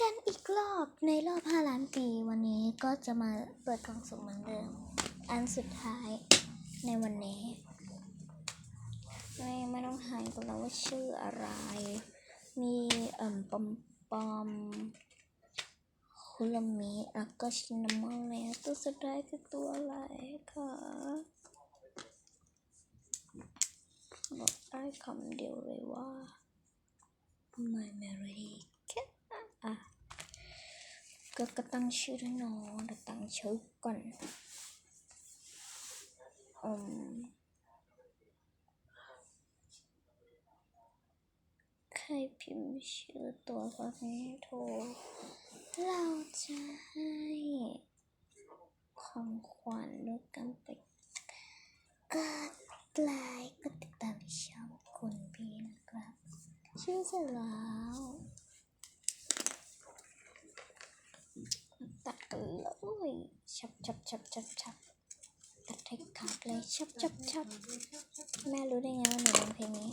กันอีกรอบในรอบ 5 ล้านปี วันนี้ก็จะมาเปิดกล่องสุ่มเหมือนเดิม อันสุดท้ายในวันนี้ ไม่ไม่ต้องทายกันแล้วว่าชื่ออะไร มีเอ่มปอมปอมคุลามิแล้วก็ชินามอนแล้วตัวสุดท้ายคือตัวอะไรคะบอกได้คำเดียวเลยว่า My Melody ก็ก็ตั้งชื่อด้วยเนาะเดี๋ยวตั้งชื่อก่อนอืมใครพิมพ์ชื่อตัวเขาให้ถูกเราจะให้ของขวัญด้วยกันไปกดไลค์กดติดตามช่องคุณพี่นะครับ ชื่อเสร็จแล้วมาตัดกัน เลยชับชับชับชับชับตัดให้ขาดเลยชับชับชับแม่รู้ได้ไงว่าหนูร้องเพลงนี้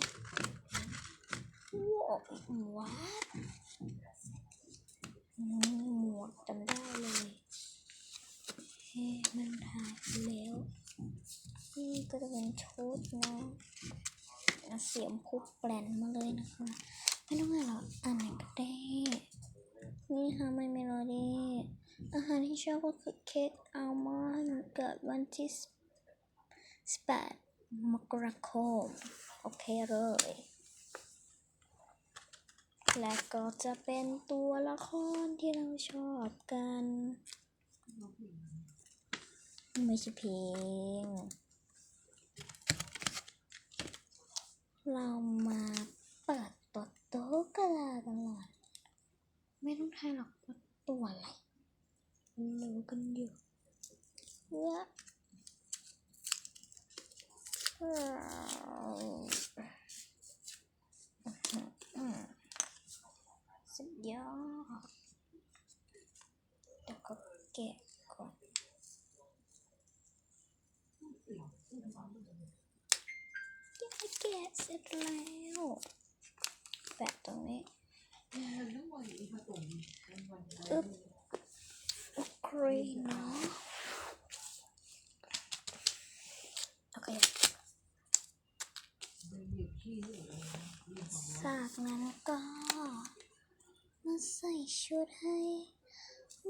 ว้าวว้าหมวกจำได้เลยเฮ้มันถ่ายไปแล้วนี่ก็จะเป็นชุดนะเสียงพุกแปลนมาเลยนะคะไม่ต้องอะไรหรอกอ่านไหนก็ได้นี่ค่ะไม่เมโลดี้ อาหารที่ชอบก็คือเค้กอัลมอนด์เกิดวันที่18มกราคม โอเคเลย และก็จะเป็นตัวละครที่เราชอบกัน ไม่ใช่เพลงเรามาเปิดตัวโต๊ะกระดาษกันหน่อยไม่ต้องทายหรอกว่าตัวอะไร รู้กันอยู่ว่าสุดยอดเดี๋ยวก็แกะก่อนแกะเสร็จแล้วแปะตรงนี้อึ๊บ อเคเนาะโอเคจากนั้นก็มาใส่ชุดให้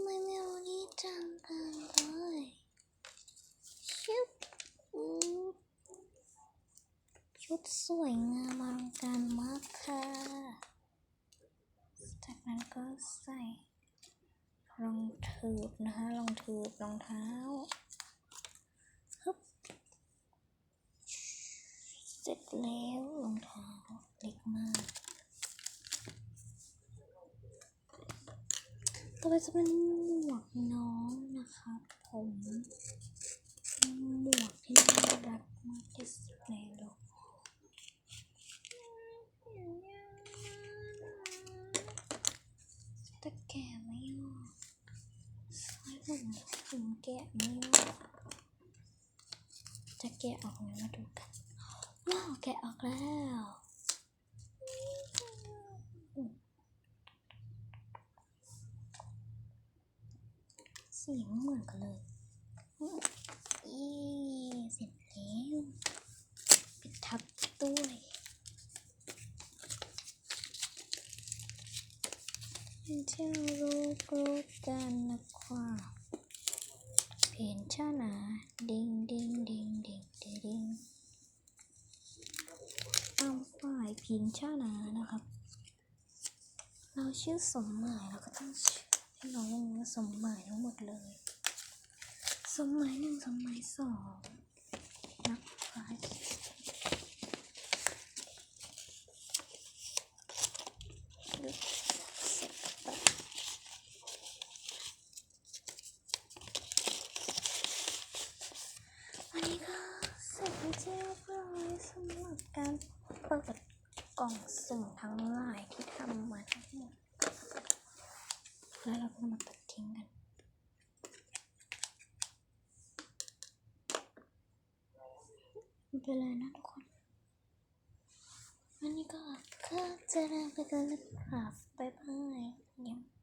ไม่เมลนี้จังกันเลยชุบอู้ชุดสวยงามอลังการมากค่ะ จากนั้นก็ใส่ รองเทืบนะคะรองเทืบรองเท้าฮึบเสร็จแล้วรองเท้าเล็กมากต่อไปจะเป็นหมวกน้องนะครับผมหมวกที่น่ารักมากที่สุดในโลก แต่แกะไม่ออกสายผมผ มแกะไม่ออกจะแกะออกไหมมาดูกัน ว้าว แกะออกแล้วสีเหมือนกันเลยอีเสร็จแล้วปิดทับด้วยอย่างที่เรารู้รู้กันนะครับ นชานาดิงดิงดิงดิงดิงดิงเอาฝ่ายพินชานานะครับ เราชื่อสมหมายเราก็ต้องชื่อให้น้องว่าสมหมายทั้งหมดเลย สมหมายหนึ่งสมหมายสองนักฝ่ายลึกเสร็จไป วันนี้ก็เสร็จไปเรียบร้อยสำหรับการเปิดกล่องสุ่มทั้งหลายที่ทำมาทั้งหมดแล้วเราก็มาตัดทิ้งกันไม่เป็นไรนะทุกคนวันนี้ก็ก็จะลาไปกันแล้วครับบ๊ายบ